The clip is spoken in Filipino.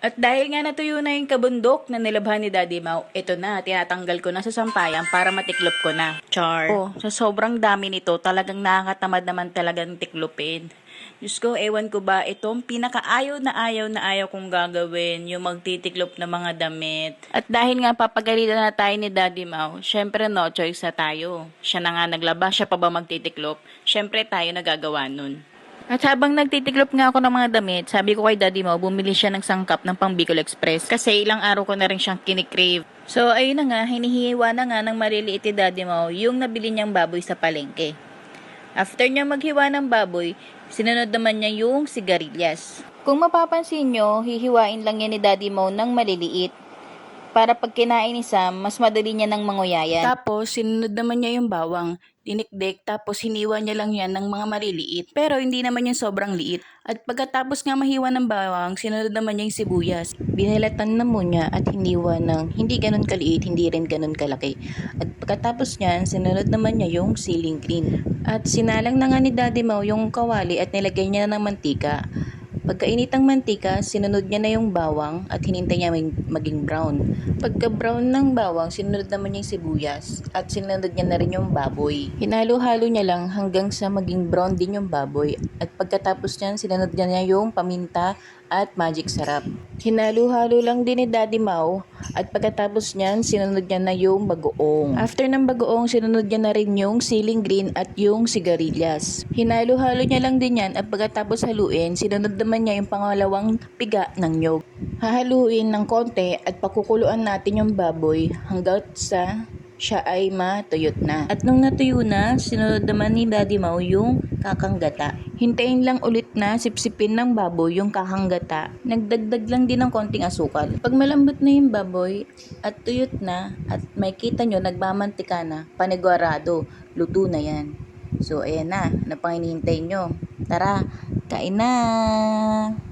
At dahil nga natuyo na yung kabundok na nilabhan ni Daddy Mau, ito na, tinatanggal ko na sa sampayan para matiklop ko na. Char. Oh, sa sobrang dami nito, talagang nakakatamad naman talagang tiklopin. Diyos ko, ewan ko ba, itong pinakaayaw na ayaw na ayaw kong gagawin, yung magtitiklop ng mga damit. At dahil nga papagalitan na tayo ni Daddy Mau, syempre no choice na tayo. Siya na nga naglaba, siya pa ba magtitiklop? Syempre tayo nagagawa nun. At habang nagtitiklop nga ako ng mga damit, sabi ko kay Daddy Mo, bumili siya ng sangkap ng pang Bicol Express. Kasi ilang araw ko na rin siyang kinikrave. So, ayun na nga, hinihiwa na nga ng maliliit ni Daddy Mo yung nabili niyang baboy sa palengke. After niya maghiwa ng baboy, sinunod naman niya yung sigarilyas. Kung mapapansin nyo, hihiwain lang yan ni Daddy Mo ng maliliit. Para pag kinain ni Sam, mas madali niya ng manguyayan. Tapos, sinunod naman niya yung bawang, dinikdik, tapos hiniwa niya lang yan ng mga maliliit. Pero hindi naman yung sobrang liit. At pagkatapos nga mahiwa ng bawang, sinunod naman niya yung sibuyas. Binilatan na muna at hiniwa ng hindi ganun kaliit, hindi rin ganun kalaki. At pagkatapos niyan, sinunod naman niya yung siling green. At sinalang na nga ni Daddy Mau yung kawali at nilagay niya na ng mantika. Pagkainit ng mantika, sinunod niya na yung bawang at hinintay niya mag- maging brown. Pagka brown ng bawang, sinunod naman niya yung sibuyas at sinunod niya na rin yung baboy. Hinalo-halo niya lang hanggang sa maging brown din yung baboy. At pagkatapos niyan, sinunod niya na yung paminta at magic sarap. Hinalo-halo lang din ni Daddy Mau at pagkatapos niyan, sinunod niya na yung bagoong. After ng bagoong, sinunod niya na rin yung siling green at yung sigarilyas. Hinalo-halo niya lang din yan at pagkatapos haluin, sinunod naman niya yung pangalawang piga ng nyog. Hahaluin ng konti at pakukuluan natin yung baboy hanggang sa siya ay matuyot na. At nung natuyo na, sinunod naman ni Daddy Mau yung kakanggata. Hintayin lang ulit na sipsipin ng baboy yung kakanggata. Nagdagdag lang din ng konting asukal. Pag malambot na yung baboy at tuyot na at may kita nyo nagmamantika na, panigwarado, luto na yan. So, ayan na, napang hinihintay nyo. Tara, kain na!